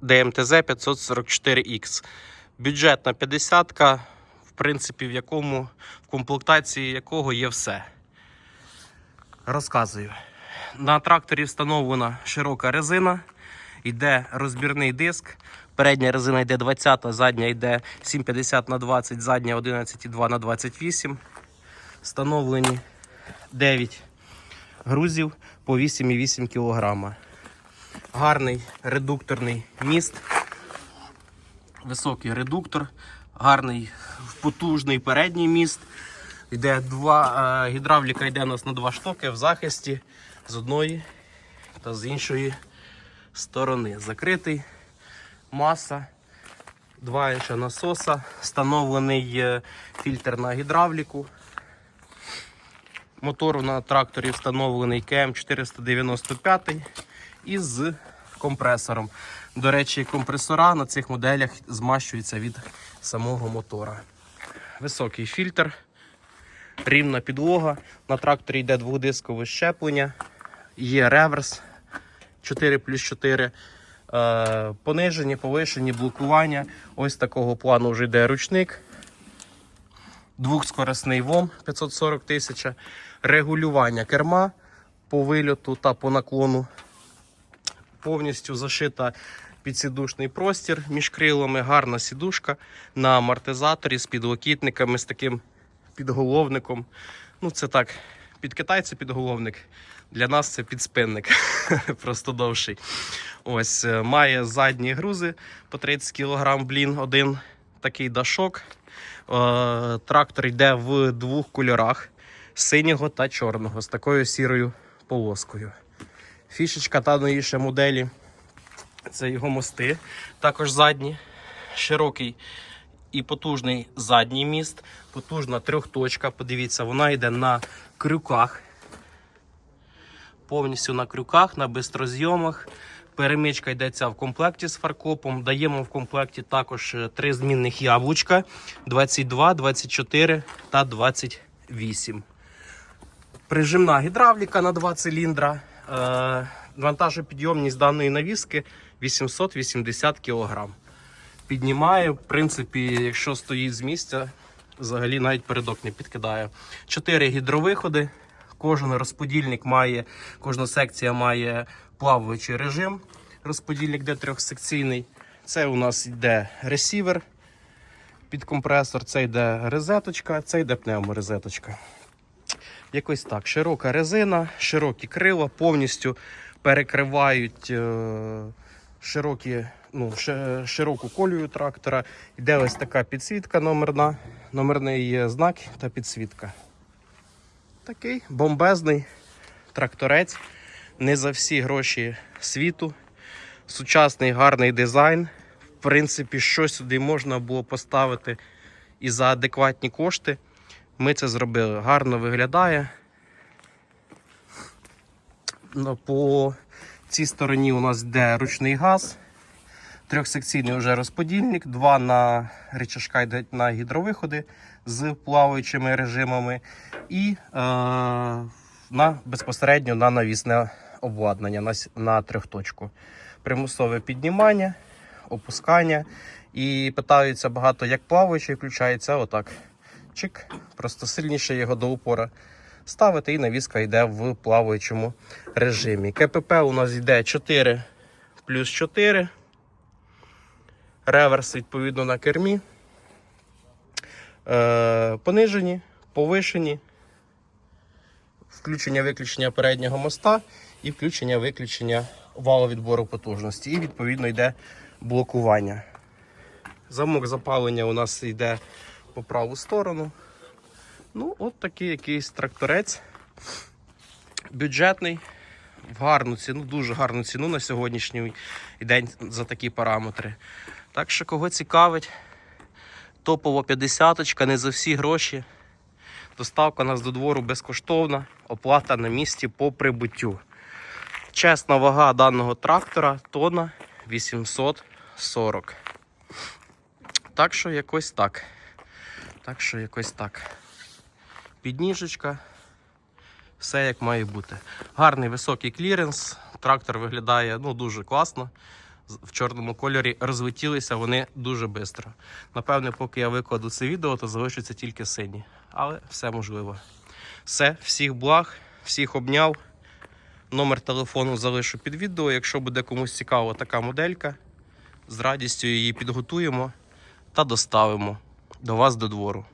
ДМТЗ 544X. Бюджетна 50 в принципі, в якому в комплектації якого є все. Розказую. На тракторі встановлена широка резина, йде розбірний диск. Передня резина йде 20, задня йде 750 на 20, задня 11,2 на 28. Встановлені 9 грузів по 8,8 кг. Гарний редукторний міст. Високий редуктор, гарний потужний передній міст. Йде два, е, гідравліка йде у нас на два штоки в захисті з одної та з іншої сторони. Закритий маса, два інша насоса, встановлений е, фільтр на гідравліку. Мотор на тракторі встановлений КМ 495 із компресором. До речі, компресора на цих моделях змащуються від самого мотора. Високий фільтр, рівна підлога. На тракторі йде двохдискове щеплення, є реверс 4 плюс 4. Е, понижені, повишені, блокування. Ось такого плану вже йде ручник. Двохскорисний ВОМ 540 тисяч. Регулювання керма по вильоту та по наклону. Повністю зашита підсідушний простір між крилами, гарна сідушка на амортизаторі з підлокітниками, з таким підголовником. Ну, це так, під китайця підголовник. Для нас це підспинник, просто довший. Ось е, має задні грузи по 30 кг, блін, один такий дашок. Е, Трактор йде в двох кольорах: синього та чорного, з такою сірою полоскою. Фішечка та новіше моделі це його мости. Також задні, широкий і потужний задній міст, потужна трьохточка. Подивіться, вона йде на крюках. Повністю на крюках, на бистрозйомах. Перемичка йдеться в комплекті з фаркопом. Даємо в комплекті також е, три змінних яблучка: 22, 24 та 28. Прижимна гідравліка на два циліндра. Е, Вантажопідйомність даної навіски 880 кг. Піднімає, в принципі, якщо стоїть з місця, взагалі навіть передок не підкидає. Чотири гідровиходи. Кожен розподільник має, кожна секція має плаваючий режим. Розподільник де трьохсекційний. Це у нас йде ресівер під компресор, це йде резеточка, це йде пневморезеточка. Якось так. Широка резина, широкі крила, повністю перекривають е, широкі, ну, ши- широку колію трактора. Йде ось така підсвітка номерна, номерний знак та підсвітка. Такий бомбезний тракторець. Не за всі гроші світу. Сучасний гарний дизайн. В принципі, що сюди можна було поставити і за адекватні кошти. Ми це зробили. Гарно виглядає. Ну, По цій стороні у нас йде ручний газ, трьохсекційний вже розподільник, два на речашка йдуть на гідровиходи з плаваючими режимами, і е, на, безпосередньо на навісне обладнання на, на трьохточку. Примусове піднімання, опускання. І питаються багато, як плаваючий включається. Отак. Чик, просто сильніше його до упора ставити, і навіска йде в плаваючому режимі. КПП у нас йде 4 плюс 4. Реверс, відповідно, на кермі. Е, понижені, повишені. Включення-виключення переднього моста і включення-виключення валу відбору потужності. І відповідно йде блокування. Замок запалення у нас йде по праву сторону. Ну, от такий якийсь тракторець. Бюджетний, в гарну ціну, дуже гарну ціну на сьогоднішній день за такі параметри. Так що, кого цікавить, топова 50 не за всі гроші. Доставка нас до двору безкоштовна, оплата на місці по прибуттю. Чесна вага даного трактора тонна 840. Так що якось так. Так що якось так. Підніжечка. Все як має бути. Гарний високий кліренс. Трактор виглядає ну, дуже класно. в чорному кольорі розлетілися вони дуже швидко. Напевне, поки я викладу це відео, то залишаться тільки сині. Але все можливо. Все, всіх благ, всіх обняв. Номер телефону залишу під відео. Якщо буде комусь цікава така моделька, з радістю її підготуємо та доставимо до вас до двору.